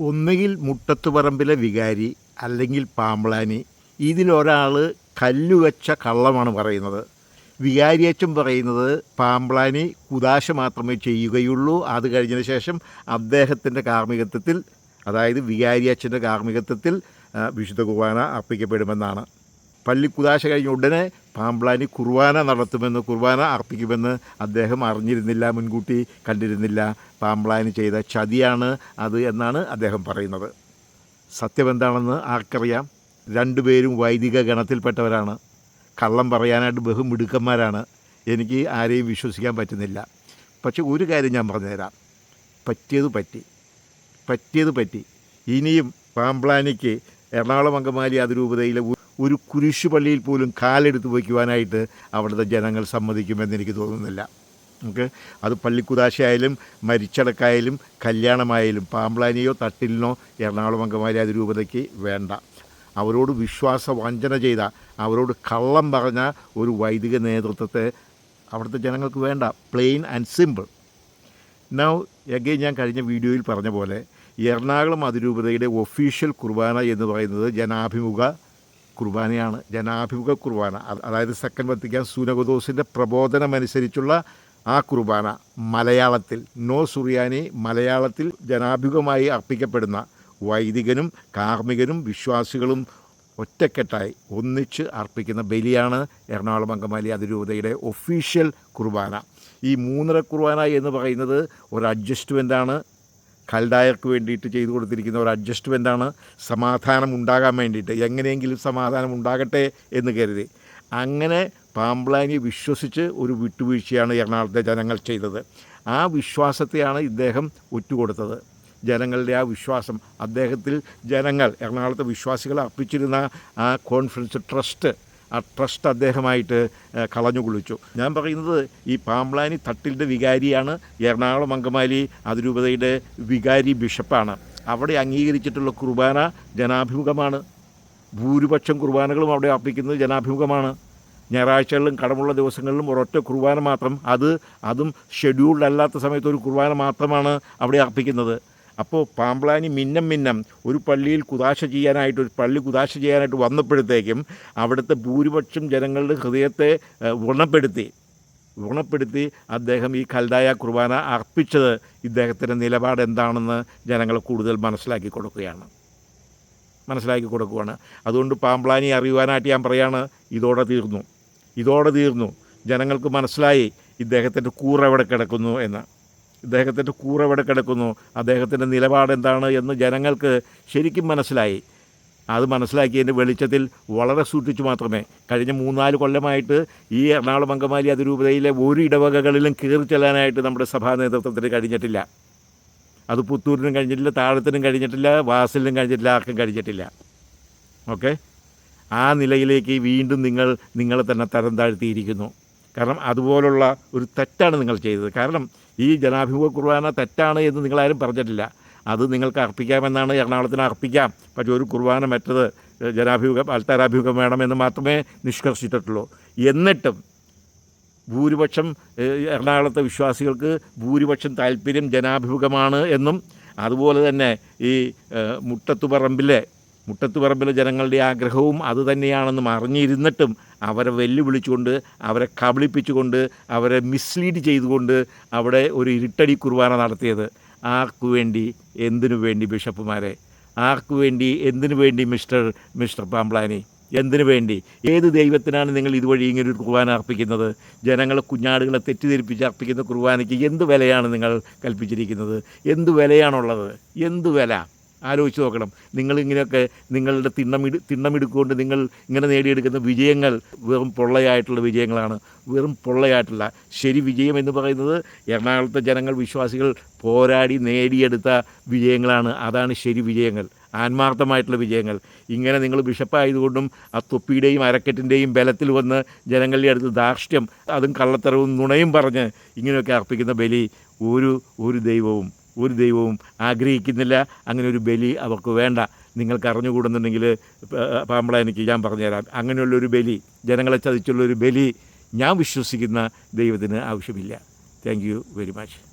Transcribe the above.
ഒന്നുകിൽ മുട്ടത്തുപറമ്പിലെ വികാരി അല്ലെങ്കിൽ പാമ്പളാനി. ഇതിലൊരാൾ കല്ലുവച്ച കള്ളമാണ് പറയുന്നത്. വികാരിയച്ചൻ പറയുന്നത് പാമ്പളാനി കുദാശ മാത്രമേ ചെയ്യുകയുള്ളൂ. അത് കഴിഞ്ഞതിന് ശേഷം അദ്ദേഹത്തിന്റെ കാർമ്മികത്വത്തിൽ അതായത് വികാരിയച്ഛന്റെ കാർമ്മികത്വത്തിൽ വിശുദ്ധ കുർബാന അർപ്പിക്കപ്പെടുമെന്നാണ്. പള്ളി കുതാശ കഴിഞ്ഞ ഉടനെ പാമ്പ്ലാനി കുർബാന നടത്തുമെന്ന് കുർബാന അർപ്പിക്കുമെന്ന് അദ്ദേഹം അറിഞ്ഞിരുന്നില്ല മുൻകൂട്ടി കണ്ടിരുന്നില്ല. പാമ്പ്ലാനി ചെയ്ത ചതിയാണ് അത് എന്നാണ് അദ്ദേഹം പറയുന്നത്. സത്യം എന്താണെന്ന് ആർക്കറിയാം? രണ്ടുപേരും വൈദിക ഗണത്തിൽപ്പെട്ടവരാണ്. കള്ളം പറയാനായിട്ട് ബഹുമിടുക്കന്മാരാണ് എനിക്ക് ആരെയും വിശ്വസിക്കാൻ പറ്റുന്നില്ല. പക്ഷെ ഒരു കാര്യം ഞാൻ പറഞ്ഞുതരാം. പറ്റിയത് പറ്റി. പറ്റിയത് പറ്റി. ഇനിയും പാമ്പ്ലാനിക്ക് എറണാകുളം അങ്കമാലി അതിരൂപതയിലെ ഒരു കുരിശു പള്ളിയിൽ പോലും കാലെടുത്ത് വയ്ക്കുവാനായിട്ട് അവിടുത്തെ ജനങ്ങൾ സമ്മതിക്കുമെന്ന് എനിക്ക് തോന്നുന്നില്ല. ഓക്കെ? അത് പള്ളിക്കുതാശയായാലും മരിച്ചടക്കായാലും കല്യാണമായാലും പാമ്പ്ലാനിയോ തട്ടിലിനോ എറണാകുളം അംഗമാരി അത് രൂപതയ്ക്ക് വേണ്ട. അവരോട് വിശ്വാസ വഞ്ചന ചെയ്ത അവരോട് കള്ളം പറഞ്ഞ ഒരു വൈദിക നേതൃത്വത്തെ അവിടുത്തെ ജനങ്ങൾക്ക് വേണ്ട. Plain and simple now again ഞാൻ കഴിഞ്ഞ വീഡിയോയിൽ പറഞ്ഞ പോലെ എറണാകുളം അതിരൂപതയുടെ ഒഫീഷ്യൽ കുർബാന എന്ന് പറയുന്നത് ജനാഭിമുഖ കുർബാനയാണ് ജനാഭിമുഖ കുർബാന. അതായത് സെക്കൻഡ് വത്തിക്കാൻ സൂനഗദോസിന്റെ പ്രബോധനമനുസരിച്ചുള്ള ആ കുർബാന മലയാളത്തിൽ നോ സുറിയാനി മലയാളത്തിൽ ജനാഭിമുഖമായി അർപ്പിക്കപ്പെടുന്ന വൈദികനും കാർമ്മികനും വിശ്വാസികളും ഒറ്റക്കെട്ടായി ഒന്നിച്ച് അർപ്പിക്കുന്ന ബലിയാണ് എറണാകുളം അങ്കമാലി അതിരൂപതയുടെ ഒഫീഷ്യൽ കുർബാന. ഈ മൂന്നര കുർബാന എന്ന് പറയുന്നത് ഒരു അഡ്ജസ്റ്റ്മെന്റാണ് കൽഡായർക്ക് വേണ്ടിയിട്ട് ചെയ്തു കൊടുത്തിരിക്കുന്ന ഒരു അഡ്ജസ്റ്റ്മെന്റാണ് സമാധാനം ഉണ്ടാകാൻ വേണ്ടിയിട്ട്. എങ്ങനെയെങ്കിലും സമാധാനം ഉണ്ടാകട്ടെ എന്ന് കരുതി. അങ്ങനെ പാമ്പ്ലാനി വിശ്വസിച്ച് ഒരു വിട്ടുവീഴ്ചയാണ് എറണാകുളത്തെ ജനങ്ങൾ ചെയ്തത്. ആ വിശ്വാസത്തെയാണ് ഇദ്ദേഹം ഒറ്റുകൊടുത്തത്. ജനങ്ങളുടെ ആ വിശ്വാസം അദ്ദേഹത്തിൽ ജനങ്ങൾ എറണാകുളത്തെ വിശ്വാസികൾ അർപ്പിച്ചിരുന്ന ആ കോൺഫിഡൻസ് ട്രസ്റ്റ് ആ ട്രസ്റ്റ് അദ്ദേഹമായിട്ട് ഏഹ്, കളഞ്ഞു കുളിച്ചു ഞാൻ പറയുന്നത് ഈ പാമ്പ്ലാനി തട്ടിലിന്റെ വികാരിയാണ്. എറണാകുളം അങ്കമാലി അതിരൂപതയുടെ വികാരി ബിഷപ്പാണ്. അവിടെ അംഗീകരിച്ചിട്ടുള്ള കുർബാന ജനാഭിമുഖമാണ്. ഭൂരിപക്ഷം കുർബാനകളും അവിടെ അർപ്പിക്കുന്നത് ജനാഭിമുഖമാണ്. ഞായറാഴ്ചകളിലും കടമുള്ള ദിവസങ്ങളിലും ഒരൊറ്റ കുർബാന മാത്രം അത് അതും ഷെഡ്യൂൾഡ് അല്ലാത്ത സമയത്ത് ഒരു കുർബാന മാത്രമാണ് അവിടെ അർപ്പിക്കുന്നത്. അപ്പോൾ പാമ്പ്ലാനി മിന്നം മിന്നം ഒരു പള്ളിയിൽ കുതാശ ചെയ്യാനായിട്ട് ഒരു പള്ളി കുതാശ ചെയ്യാനായിട്ട് വന്നപ്പോഴത്തേക്കും അവിടുത്തെ ഭൂരിപക്ഷം ജനങ്ങളുടെ ഹൃദയത്തെ ഗുണപ്പെടുത്തി വ്രണപ്പെടുത്തി. അദ്ദേഹം ഈ കൽതായ കുർബാന അർപ്പിച്ചത് ഇദ്ദേഹത്തിന്റെ നിലപാട് എന്താണെന്ന് ജനങ്ങൾ കൂടുതൽ മനസ്സിലാക്കി കൊടുക്കുകയാണ്. മനസ്സിലാക്കി കൊടുക്കുകയാണ്. അതുകൊണ്ട് പാമ്പ്ലാനി അറിയുവാനായിട്ട് ഞാൻ പറയാണ് ഇതോടെ തീർന്നു. ഇതോടെ തീർന്നു. ജനങ്ങൾക്ക് മനസ്സിലായി ഇദ്ദേഹത്തിന്റെ കൂറെവിടെ കിടക്കുന്നു എന്ന്. ഇദ്ദേഹത്തിന്റെ കൂറ എവിടെ കിടക്കുന്നു? അദ്ദേഹത്തിന്റെ നിലപാട് എന്താണ് എന്ന് ജനങ്ങൾക്ക് ശരിക്കും മനസ്സിലായി. അത് മനസ്സിലാക്കിയതിന്റെ വെളിച്ചത്തിൽ വളരെ സൂക്ഷിച്ചു മാത്രമേ. കഴിഞ്ഞ മൂന്നാൽ കൊല്ലമായിട്ട് ഈ എറണാകുളം അങ്കമാലി അതിരൂപതയിലെ ഒരു ഇടവകകളിലും കയറി ചെല്ലാനായിട്ട് നമ്മുടെ സഭാ നേതൃത്വത്തിന് കഴിഞ്ഞിട്ടില്ല. അത് പുത്തൂരിനും കഴിഞ്ഞിട്ടില്ല താഴത്തിനും കഴിഞ്ഞിട്ടില്ല വാസലിനും കഴിഞ്ഞിട്ടില്ല ആർക്കും കഴിഞ്ഞിട്ടില്ല. ഓക്കെ? ആ നിലയിലേക്ക് വീണ്ടും നിങ്ങൾ നിങ്ങളെ തന്നെ തരം താഴ്ത്തിയിരിക്കുന്നു. കാരണം അതുപോലുള്ള ഒരു തെറ്റാണ് നിങ്ങൾ ചെയ്തത്. കാരണം ഈ ജനാഭിമുഖ കുർബാന തെറ്റാണ് എന്ന് നിങ്ങളാരും പറഞ്ഞിട്ടില്ല. അത് നിങ്ങൾക്ക് അർപ്പിക്കാമെന്നാണ് എറണാകുളത്തിന് അർപ്പിക്കാം. പക്ഷേ ഒരു കുർബാന മറ്റത് ജനാഭിമുഖം അൽത്താരാഭിമുഖം വേണമെന്ന് മാത്രമേ നിഷ്കർഷിച്ചിട്ടുള്ളൂ. എന്നിട്ടും ഭൂരിപക്ഷം എറണാകുളത്തെ വിശ്വാസികൾക്ക് ഭൂരിപക്ഷം താല്പര്യം ജനാഭിമുഖമാണ് എന്നും അതുപോലെ തന്നെ ഈ മുട്ടത്തുപറമ്പിലെ മുട്ടത്തുപറമ്പിലെ ജനങ്ങളുടെ ആഗ്രഹവും അതുതന്നെയാണെന്നും അറിഞ്ഞിരുന്നിട്ടും അവരെ വെല്ലുവിളിച്ചുകൊണ്ട് അവരെ കബളിപ്പിച്ചുകൊണ്ട് അവരെ മിസ്ലീഡ് ചെയ്തുകൊണ്ട് അവിടെ ഒരു ഇരുട്ടടി കുർബാന നടത്തിയത്. ആർക്കു വേണ്ടി? എന്തിനു വേണ്ടി ബിഷപ്പുമാരെ? ആർക്കു വേണ്ടി? എന്തിനു വേണ്ടി മിസ്റ്റർ മിസ്റ്റർ പാമ്പ്ലാനി എന്തിനു വേണ്ടി? ഏത് ദൈവത്തിനാണ് നിങ്ങൾ ഇതുവഴി ഇങ്ങനെ ഒരു കുർബാന അർപ്പിക്കുന്നത്? ജനങ്ങളെ കുഞ്ഞാടുകളെ തെറ്റിദ്ധരിപ്പിച്ച് അർപ്പിക്കുന്ന കുർബാനയ്ക്ക് എന്ത് വിലയാണ് നിങ്ങൾ കൽപ്പിച്ചിരിക്കുന്നത്? എന്ത് വിലയാണുള്ളത്? എന്ത് വില? ആലോചിച്ച് നോക്കണം. നിങ്ങൾ നിങ്ങളിങ്ങനെയൊക്കെ നിങ്ങളുടെ തിണ്ണമിട് തിണ്ണമിടുക്കൊണ്ട് നിങ്ങൾ ഇങ്ങനെ നേടിയെടുക്കുന്ന വിജയങ്ങൾ വെറും പൊള്ളയായിട്ടുള്ള വിജയങ്ങളാണ്. വെറും പൊള്ളയായിട്ടുള്ള ശരി വിജയം എന്ന് പറയുന്നത് എറണാകുളത്തെ ജനങ്ങൾ വിശ്വാസികൾ പോരാടി നേടിയെടുത്ത വിജയങ്ങളാണ്. അതാണ് ശരി വിജയങ്ങൾ. ആത്മാർത്ഥമായിട്ടുള്ള വിജയങ്ങൾ. ഇങ്ങനെ നിങ്ങൾ ബിഷപ്പായതുകൊണ്ടും ആ തൊപ്പിയുടെയും അരക്കെട്ടിന്റെയും ബലത്തിൽ വന്ന് ജനങ്ങളുടെ അടുത്ത് ധാർഷ്ട്യം അതും കള്ളത്തരവും നുണയും പറഞ്ഞ് ഇങ്ങനെയൊക്കെ അർപ്പിക്കുന്ന ബലി ഒരു ഒരു ദൈവവും ഒരു ദൈവവും ആഗ്രഹിക്കുന്നില്ല. അങ്ങനെ ഒരു ബലി അവർക്ക് വേണ്ട. നിങ്ങൾക്ക് അറിഞ്ഞുകൂടുന്നുണ്ടെങ്കിൽ പാമ്പള എനിക്ക് ഞാൻ പറഞ്ഞുതരാം. അങ്ങനെയുള്ളൊരു ബലി ജനങ്ങളെ ചതിച്ചുള്ളൊരു ബലി ഞാൻ വിശ്വസിക്കുന്ന ദൈവത്തിന് ആവശ്യമില്ല. Thank you very much